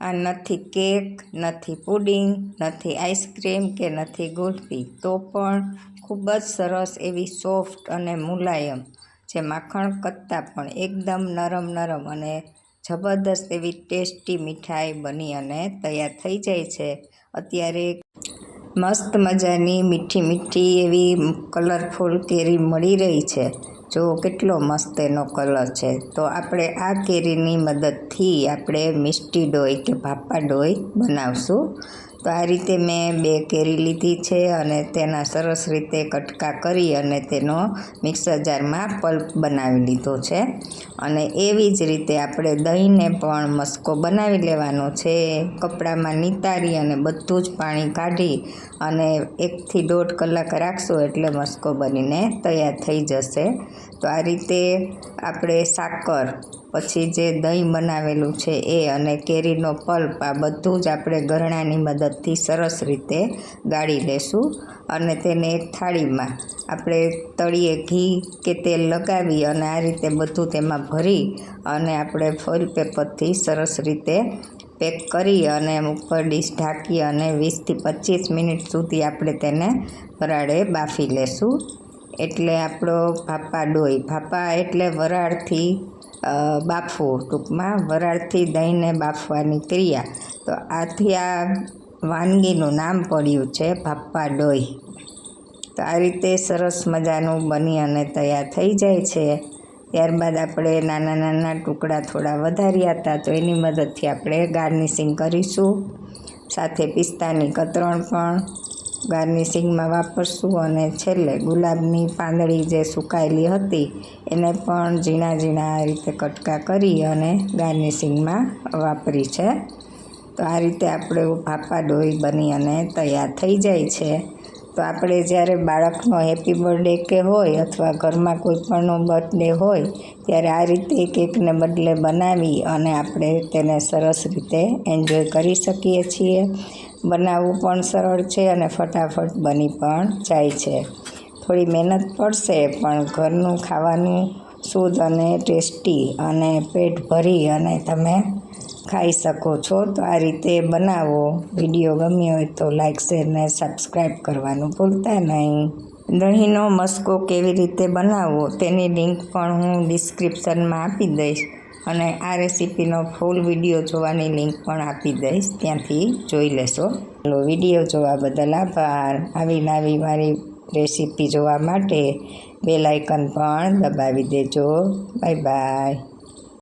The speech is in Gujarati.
આ નથી કેક, નથી પુડિંગ, નથી આઈસ્ક્રીમ કે નથી ગુલ્ફી તો પણ ખૂબ જ સરસ એવી સોફ્ટ અને મુલાયમ જે માખણ કરતાં પણ એકદમ નરમ નરમ અને જબરદસ્ત એવી ટેસ્ટી મીઠાઈ બની અને તૈયાર થઈ જાય છે. અત્યારે મસ્ત મજાની મીઠી મીઠી એવી કલરફુલ કેરી મળી રહી છે. જો કેટલો મસ્ત એનો કલર છે. તો આપણે આ કેરીની મદદથી આપણે મિષ્ટી ડોય કે ભાપા ડોય બનાવશું. તો આ રીતે મેં બે કેરી લીધી છે અને તેના સરસ રીતે કટકા કરી અને તેનો મિક્સર જારમાં પલ્પ બનાવી લીધો છે. અને એવી જ રીતે આપણે દહીંને પણ મસ્કો બનાવી લેવાનો છે. કપડામાં નિતારી અને બધું જ પાણી કાઢી અને એકથી દોઢ કલાક રાખશું એટલે મસ્કો બનીને તૈયાર થઈ જશે. તો આ રીતે આપણે સાકર પછી જે દહીં બનાવેલું છે એ અને કેરીનો પલ્પ આ બધું જ આપણે ગરણાની મદદથી સરસ રીતે ગાળી લેશું અને તેને એક થાળીમાં આપણે તળીએ ઘી કે તેલ લગાવી અને આ રીતે બધું તેમાં ભરી અને આપણે ફોઇલ પેપરથી સરસ રીતે પેક કરી અને ઉપર ડીશ ઢાંકી અને વીસથી પચીસ મિનિટ સુધી આપણે તેને વરાળે બાફી લેશું. એટલે આપણો ભાપા ડોય ભાપા એટલે વરાળથી બાફવું ટૂંકમાં વરાળથી દહીંને બાફવાની ક્રિયા. તો આથી આ વાનગીનું નામ પડ્યું છે ભાપ્પા ડોઈ. તો આ રીતે સરસ મજાનું બની અને તૈયાર થઈ જાય છે. ત્યારબાદ આપણે નાના નાના ટુકડા થોડા વધાર્યા હતા તો એની મદદથી આપણે ગાર્નિશિંગ કરીશું. સાથે પિસ્તાની કતરણ પણ. ગાર્નિશિંગમાં વાપરશું અને છેલ્લે ગુલાબની પાંદડી જે સુકાયેલી હતી, એને પણ ઝીણા ઝીણા આ રીતે કટકા કરી અને ગાર્નિશિંગમાં વાપરી છે. તો આ રીતે આપણે ફાફા ડોઈ બની અને તૈયાર થઈ જાય છે. તો આપણે જ્યારે બાળકનો હેપી બર્થડે કે હોય અથવા ઘરમાં કોઈ પણનો બર્થડે હોય, ત્યારે આ રીતે કેકને બદલે બનાવી અને આપણે તેને સરસ રીતે એન્જોય કરી શકીએ છીએ. બનાવવું પણ સરળ છે અને ફટાફટ બની પણ જાય છે. થોડી મહેનત પડશે, પણ ઘરનું ખાવાનું શુદ્ધ અને ટેસ્ટી અને પેટ ભરી અને તમે ખાઈ શકો છો, તો આ રીતે બનાવો. વીડિયો ગમ્યો હોય તો લાઇક શેર ને સબસ્ક્રાઈબ કરવાનું ભૂલતા નહીં. દહીંનો મસ્કો કેવી રીતે બનાવવો તેની લિંક પણ હું ડિસ્ક્રિપ્શનમાં આપી દઈશ. અને આ રેસીપીનો ફૂલ વીડિયો જોવાની લિંક પણ આપી દઈશ. ત્યાંથી જોઈ લેશો. ચાલો, વીડિયો જોવા બદલ આભાર. આવી નવી મારી રેસીપી જોવા માટે બેલ આઇકન પણ દબાવી દેજો. Bye bye